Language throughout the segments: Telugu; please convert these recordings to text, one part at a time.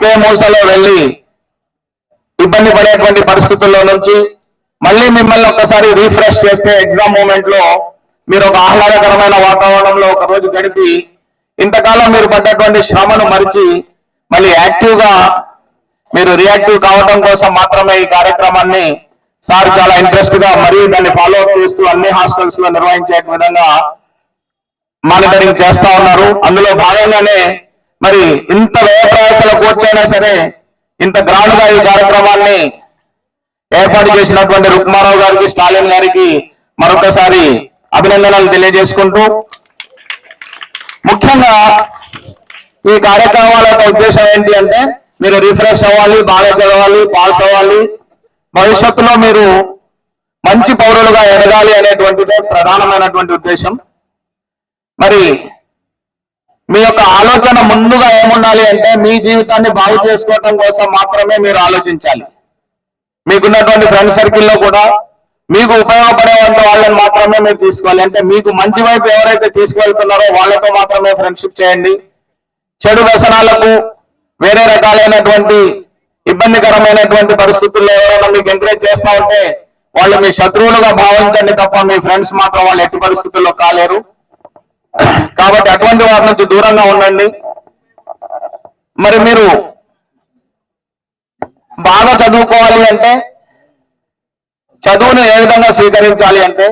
ఒకే మూసలో వెళ్ళి ఇబ్బంది పడేటువంటి పరిస్థితుల్లో నుంచి మళ్ళీ మిమ్మల్ని ఒక్కసారి రీఫ్రెష్ చేస్తే ఎగ్జామ్ మూమెంట్లో మీరు ఒక ఆహ్లాదకరమైన వాతావరణంలో ఒక రోజు గడిపి ఇంతకాలం మీరు పడ్డటువంటి శ్రమను మరిచి మళ్ళీ యాక్టివ్గా మీరు రియాక్టివ్ కావడం కోసం మాత్రమే ఈ కార్యక్రమాన్ని సార్ చాలా ఇంట్రెస్ట్గా మరియు దాన్ని ఫాలో అప్ చేస్తూ అన్ని హాస్టల్స్లో నిర్వహించే విధంగా మానిటరింగ్ చేస్తా ఉన్నారు. అందులో భాగంగానే మరి ఇంత వ్యయ ప్రయాసాల కూర్చైనా సరే ఇంత గ్రాండ్గా ఈ కార్యక్రమాన్ని ఏర్పాటు చేసినటువంటి రుక్మారావు గారికి స్టాలిన్ గారికి మరొకసారి అభినందనలు తెలియజేసుకుంటూ ముఖ్యంగా ఈ కార్యక్రమాల యొక్క ఉద్దేశం ఏంటి అంటే మీరు రిఫ్రెష్ అవ్వాలి బాగా చదవాలి పాస్ అవ్వాలి. భవిష్యత్తులో మీరు మంచి పౌరులుగా ఎదగాలి అనేటువంటిదే ప్రధానమైనటువంటి ఉద్దేశం. మరి మీ యొక్క ఆలోచన ముందుగా ఏముండాలి అంటే మీ జీవితాన్ని బాగు చేసుకోవటం కోసం మాత్రమే మీరు ఆలోచించాలి. మీకున్నటువంటి ఫ్రెండ్ సర్కిల్లో కూడా మీకు ఉపయోగపడేటువంటి వాళ్ళని మాత్రమే మీరు తీసుకోవాలి. అంటే మీకు మంచి వైపు ఎవరైతే తీసుకువెళ్తున్నారో వాళ్ళతో మాత్రమే ఫ్రెండ్షిప్ చేయండి. చెడు వ్యసనాలకు వేరే రకాలైనటువంటి ఇబ్బందికరమైనటువంటి పరిస్థితుల్లో ఎవరైనా మీకు ఎంకరేజ్ చేస్తా ఉంటే వాళ్ళు మీ శత్రువులుగా భావించండి తప్ప మీ ఫ్రెండ్స్ మాత్రం వాళ్ళు ఎట్టి పరిస్థితుల్లో కాలేరు. కాబట్టి అటువంటి వారి నుంచి దూరంగా ఉండండి. మరి మీరు బాగా చదువుకోవాలి అంటే చదువును ఏ విధంగా స్వీకరించాలి అంటే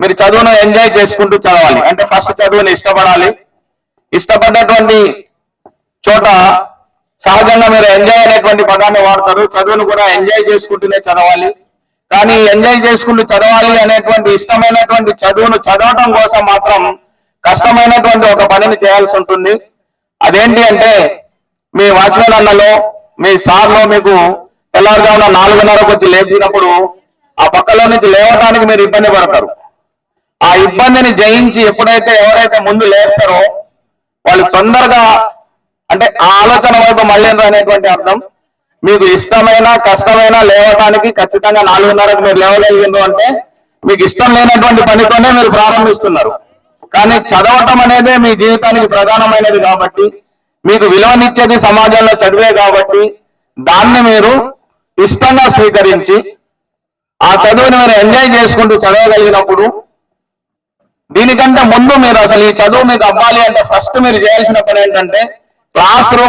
మీరు చదువును ఎంజాయ్ చేసుకుంటూ చదవాలి. అంటే ఫస్ట్ చదువుని ఇష్టపడాలి. ఇష్టపడ్డటువంటి చోట సహజంగా మీరు ఎంజాయ్ అనేటువంటి పదాన్ని వాడతారు. చదువును కూడా ఎంజాయ్ చేసుకుంటూనే చదవాలి. కానీ ఎంజాయ్ చేసుకుంటూ చదవాలి అనేటువంటి ఇష్టమైనటువంటి చదువును చదవటం కోసం మాత్రం కష్టమైనటువంటి ఒక పనిని చేయాల్సి ఉంటుంది. అదేంటి అంటే మీ వాచ్మెన్ అన్నలో మీ సార్లో మీకు తెల్లారుజామున నాలుగున్నరకు వచ్చి లేపినప్పుడు ఆ పక్కలో నుంచి లేవడానికి మీరు ఇబ్బంది పడతారు. ఆ ఇబ్బందిని జయించి ఎప్పుడైతే ఎవరైతే ముందు లేస్తారో వాళ్ళు తొందరగా అంటే ఆ ఆలోచన వైపు మళ్ళీ అనేటువంటి అర్థం. మీకు ఇష్టమైన కష్టమైన లేవటానికి ఖచ్చితంగా నాలుగున్నరకు మీరు లేవగలిగిండ్రు అంటే మీకు ఇష్టం లేనటువంటి పనితోనే మీరు ప్రారంభిస్తున్నారు. కానీ చదవటం అనేది మీ జీవితానికి ప్రధానమైనది కాబట్టి మీకు విలువనిచ్చేది సమాజంలో చదివే కాబట్టి దాన్ని మీరు ఇష్టంగా స్వీకరించి ఆ చదువుని మీరు ఎంజాయ్ చేసుకుంటూ చదవగలిగినప్పుడు దీనికంటే ముందు మీరు అసలు ఈ చదువు మీకు అవ్వాలి అంటే ఫస్ట్ మీరు చేయాల్సిన పని ఏంటంటే క్లాస్ రూమ్